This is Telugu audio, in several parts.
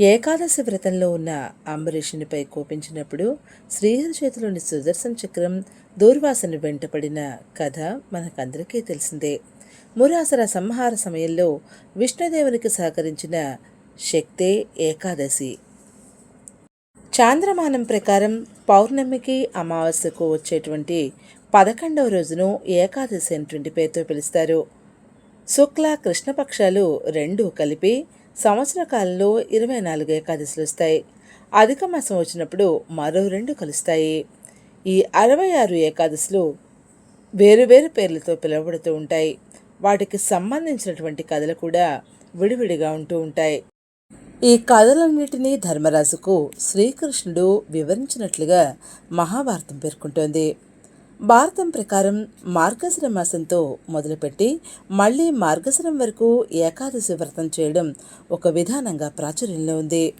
ఏకాదశి వ్రతంలో ఉన్న అంబరీషునిపై కోపించినప్పుడు శ్రీహరి చేతిలోని సుదర్శన చక్రం దూర్వాసను వెంటపడిన కథ మనకందరికీ తెలిసిందే. మురాసర సంహార సమయంలో విష్ణుదేవునికి సహకరించిన శక్తే ఏకాదశి. చాంద్రమానం ప్రకారం పౌర్ణమికి అమావాస్యకు వచ్చేటువంటి పదకొండవ రోజును ఏకాదశి అనేటువంటి పేరుతో పిలుస్తారు. శుక్ల కృష్ణపక్షాలు రెండు కలిపి సంవత్సర కాలంలో ఇరవై నాలుగు ఏకాదశులు వస్తాయి. అధిక మాసం వచ్చినప్పుడు మరో రెండు కలుస్తాయి. ఈ అరవై ఆరు ఏకాదశులు వేరువేరు పేర్లతో పిలువబడుతూ ఉంటాయి. వాటికి సంబంధించినటువంటి కథలు కూడా విడివిడిగా ఉంటూ ఉంటాయి. ఈ కథలన్నిటినీ ధర్మరాజుకు శ్రీకృష్ణుడు వివరించినట్లుగా మహాభారతం పేర్కొంటోంది. భారతం ప్రకారం మార్గశిర మాసంతో మొదలుపెట్టి మళ్ళీ మార్గశిరం వరకు ఏకాదశి వ్రతం చేయడం ఒక విధానంగా ప్రాచుర్యంలో ఉంది.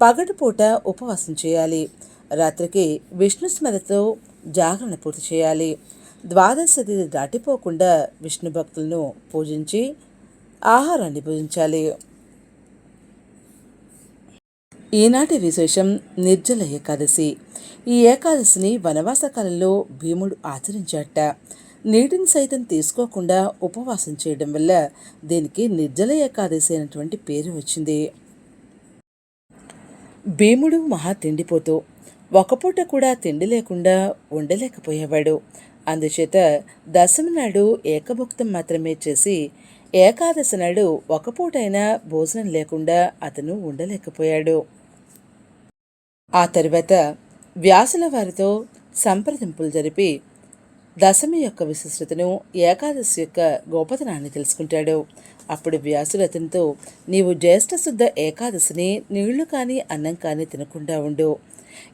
పగటిపూట ఉపవాసం చేయాలి. రాత్రికి విష్ణు స్మరతో జాగరణ పూర్తి చేయాలి. ద్వాదశ తిథి దాటిపోకుండా విష్ణు భక్తులను పూజించి ఆహారాన్ని భుజించాలి. ఈనాటి విశేషం నిర్జల ఏకాదశి. ఈ ఏకాదశిని వనవాస కాలంలో భీముడు ఆచరించాట నీటిని సైతం తీసుకోకుండా ఉపవాసం చేయడం వల్ల దీనికి నిర్జల ఏకాదశి అయినటువంటి పేరు వచ్చింది. భీముడు మహా తిండిపోతూ ఒకపూట కూడా తిండి లేకుండా ఉండలేకపోయేవాడు. అందుచేత దశమి నాడు ఏకభుక్తం మాత్రమే చేసి ఏకాదశి నాడు ఒకపూటైనా భోజనం లేకుండా అతను ఉండలేకపోయాడు. ఆ తరువాత వ్యాసుల వారితో సంప్రదింపులు జరిపి దశమి యొక్క విశిష్టతను ఏకాదశి యొక్క గోపతనాన్ని తెలుసుకుంటాడు. అప్పుడు వ్యాసుడు అతనితో నీవు జ్యేష్ఠ శుద్ధ ఏకాదశిని నీళ్ళు కానీ అన్నం కానీ తినకుండా ఉండు.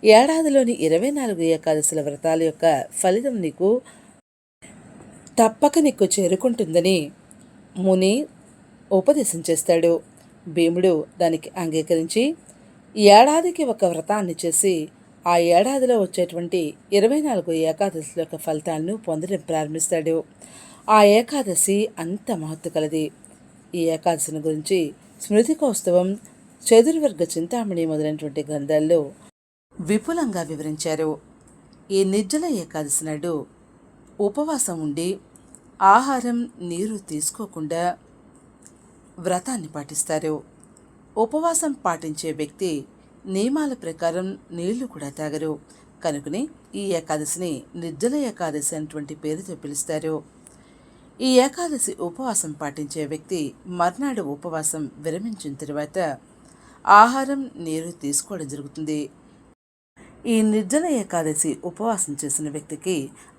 ఏడాదిలోని ఇరవై నాలుగు ఏకాదశుల వ్రతాల యొక్క ఫలితం నీకు తప్పక నీకు చేరుకుంటుందని ముని ఉపదేశం చేస్తాడు. భీముడు దానికి అంగీకరించి ఏడాదికి ఒక వ్రతాన్ని చేసి ఆ ఏడాదిలో వచ్చేటువంటి ఇరవై నాలుగు ఏకాదశుల యొక్క ఫలితాలను పొందడం ప్రారంభిస్తాడు. ఆ ఏకాదశి అంత మహత్తు కలది. ఈ ఏకాదశిని గురించి స్మృతి కౌస్తవం చతుర్వర్గ చింతామణి మొదలైనటువంటి గ్రంథాల్లో విపులంగా వివరించారు. ఈ నిర్జల ఏకాదశి నాడు ఉపవాసం ఉండి ఆహారం నీరు తీసుకోకుండా వ్రతాన్ని పాటిస్తారు. ఉపవాసం పాటించే వ్యక్తి నియమాల ప్రకారం నీళ్ళు కూడా తాగరు. కనుకనే ఈ ఏకాదశిని నిర్జల ఏకాదశి అనేటువంటి పేరుతో పిలుస్తారు. ఈ ఏకాదశి ఉపవాసం పాటించే వ్యక్తి మర్నాడు ఉపవాసం విరమించిన తర్వాత ఆహారం నీరు తీసుకోవడం జరుగుతుంది. ఈ నిర్జల ఏకాదశి ఉపవాసం చేసిన వ్యక్తికి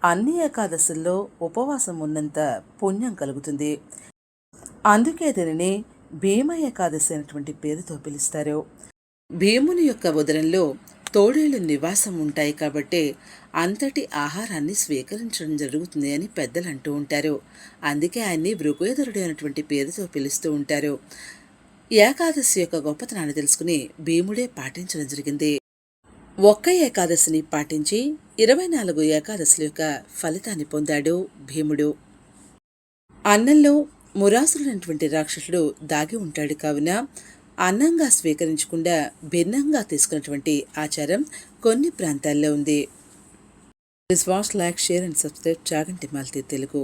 అన్ని ఏకాదశుల్లో ఉపవాసం ఉన్నంత పుణ్యం కలుగుతుంది. అందుకే దీనిని భీమ ఏకాదశి అనేటువంటి పేరుతో పిలుస్తారు. భీముని యొక్క ఉదరంలో తోడేళ్ళు నివాసం ఉంటాయి కాబట్టి అంతటి ఆహారాన్ని స్వీకరించడం జరుగుతుంది అని పెద్దలు అంటూ ఉంటారు. అందుకే ఆయన్ని భృగుయధరుడు అనేటువంటి పేరుతో పిలుస్తూ ఉంటారు. ఏకాదశి యొక్క గొప్పతనాన్ని తెలుసుకుని భీముడే పాటించడం జరిగింది. ఒక్క ఏకాదశిని పాటించి ఇరవై నాలుగు ఏకాదశుల యొక్క ఫలితాన్ని పొందాడు భీముడు. అన్నంలో మురాసులైనటువంటి రాక్షసుడు దాగి ఉంటాడు కావున అన్నంగా స్వీకరించకుండా భిన్నంగా తీసుకున్నటువంటి ఆచారం కొన్ని ప్రాంతాల్లో ఉంది. This watch like share and subscribe Chaganti Malti Telugu.